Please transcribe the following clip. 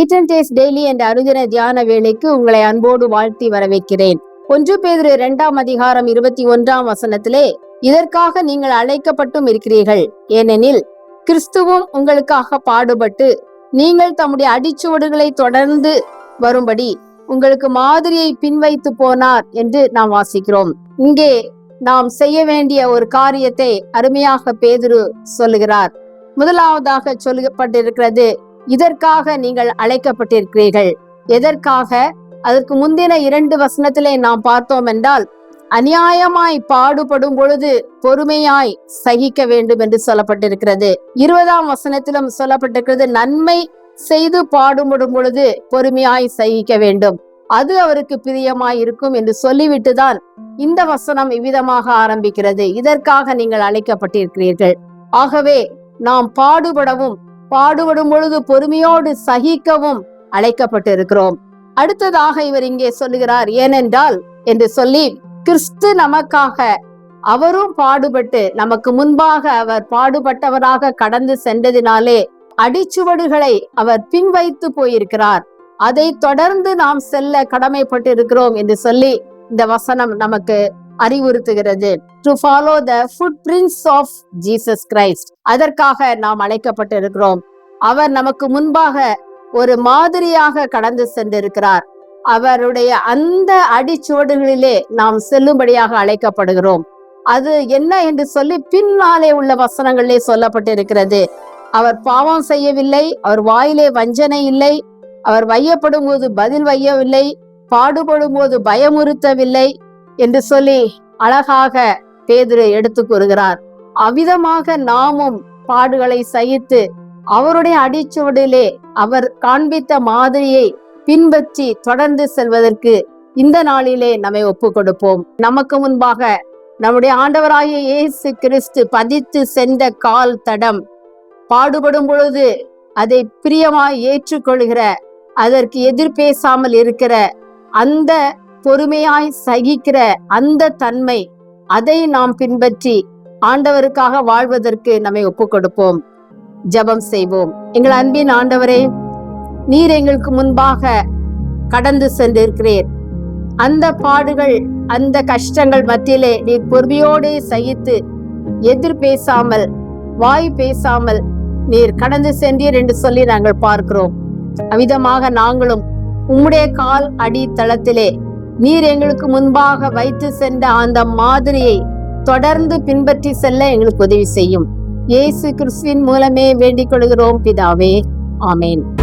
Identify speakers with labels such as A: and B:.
A: Eaten days daily என்ற அனுதின தியான வேலைக்கு உங்களை அன்போடு வாழ்த்தி வரவேற்கிறேன். ஒன்று பேதிரு இரண்டாம் அதிகாரம் இருபத்தி ஒன்றாம் வசனத்திலே இதற்காக நீங்கள் அழைக்கப்பட்டும் இருக்கிறீர்கள். ஏனெனில் கிறிஸ்துவும் உங்களுக்காக பாடுபட்டு நீங்கள் தம்முடைய அடிச்சுவடுகளை தொடர்ந்து வரும்படி உங்களுக்கு மாதிரியை பின்வைத்து போனார் என்று நாம் வாசிக்கிறோம். இங்கே நாம் செய்ய வேண்டிய ஒரு காரியத்தை அருமையாக பேதுரு சொல்லுகிறார். முதலாவதாக சொல்லப்பட்டிருக்கிறது இதற்காக நீங்கள் அழைக்கப்பட்டிருக்கிறீர்கள். எதற்காக? அதற்கு முந்தின இரண்டு வசனத்திலே நாம் பார்த்தோம் என்றால் அநியாயமாய் பாடுபடும் பொழுது பொறுமையாய் சகிக்க வேண்டும் என்று சொல்லப்பட்டிருக்கிறது. இருபதாம் வசனத்திலும் சொல்லப்பட்டிருக்கிறது நன்மை செய்து பாடுபடும் பொழுது பொறுமையாய் சகிக்க வேண்டும். அது அவருக்கு பிரியமாய் இருக்கும் என்று சொல்லிவிட்டுதான் இந்த வசனம் இவ்விதமாக ஆரம்பிக்கிறது. இதற்காக நீங்கள் அழைக்கப்பட்டிருக்கிறீர்கள். ஆகவே நாம் பாடுபடவும் பாடுபடும் பொழுது பொறுமையோடு சகிக்கவும் அழைக்கப்பட்டிருக்கிறோம். அடுத்ததாக இவர் இங்கே சொல்லுகிறார் ஏனென்றால் என்று சொல்லி கிறிஸ்து நமக்காக அவரும் பாடுபட்டு நமக்கு முன்பாக அவர் பாடுபட்டவராக கடந்து சென்றதினாலே அடிச்சுவடுகளை அவர் பின்வைத்து போயிருக்கிறார். அதை தொடர்ந்து நாம் செல்ல கடமைப்பட்டிருக்கிறோம் என்று சொல்லி இந்த வசனம் நமக்கு அறிவுறுத்துகிறது. To follow the footprints of Jesus Christ அதற்காக நாம் அழைக்கப்பட்டிருக்கிறோம். அவர் நமக்கு முன்பாக ஒரு மாதிரியாக கடந்து சென்றிருக்கிறார். அவருடைய அந்த அடிச்சுவடுகளிலே நாம் செல்லும்படியாக அழைக்கப்படுகிறோம். அது என்ன என்று சொல்லி பின்னாலே உள்ள வசனங்களிலே சொல்லப்பட்டிருக்கிறது. அவர் பாவம் செய்யவில்லை அவர் வாயிலே வஞ்சனை இல்லை அவர் வையப்படும் போது பதில் வையவில்லை பாடுபடும் போது பயமுறுத்தவில்லை என்று சொல்லி அழகாக பேதுரை எடுத்து கூறுகிறார். அவ்விதமாக நாமும் பாடுகளை சகித்து அவருடைய அடிச்சுவடிலே அவர் காண்பித்த மாதிரியை பின்பற்றி தொடர்ந்து செல்வதற்கு இந்த நாளிலே நம்மை ஒப்பு கொடுப்போம். நமக்கு முன்பாக நம்முடைய ஆண்டவராகிய இயேசு கிறிஸ்து பதித்து சென்ற கால் தடம் பாடுபடும் பொழுது அதை பிரியமாய் ஏற்றுக்கொள்கிற அதற்கு எதிர் பேசாமல் இருக்கிற அந்த பொறுமையாய் சகிக்கிற அந்த தன்மை அதை நாம் பின்பற்றி ஆண்டவருக்காக வாழ்வதற்கு நம்மை ஒப்பு கொடுப்போம் ஜெபம் செய்வோம். எங்கள் அன்பின் ஆண்டவரே நீர் எங்களுக்கு முன்பாக கடந்து சென்றிருக்கிறீர். அந்த பாடுகள் அந்த கஷ்டங்கள் மத்தியிலே நீர் பொறுமையோடு சகித்து எதிர் பேசாமல் வாய் பேசாமல் நீர் கடந்து சென்றீர் என்று சொல்லி நாங்கள் பார்க்கிறோம். அவ்விதமாக நாங்களும் உம்முடைய கால் அடி தளத்திலே நீர் எங்களுக்கு முன்பாக வைத்து சென்ற அந்த மாதிரியை தொடர்ந்து பின்பற்றி செல்ல எங்களுக்கு உதவி செய்யும். இயேசு கிறிஸ்துவின் மூலமே வேண்டிக் கொள்கிறோம் பிதாவே. ஆமேன்.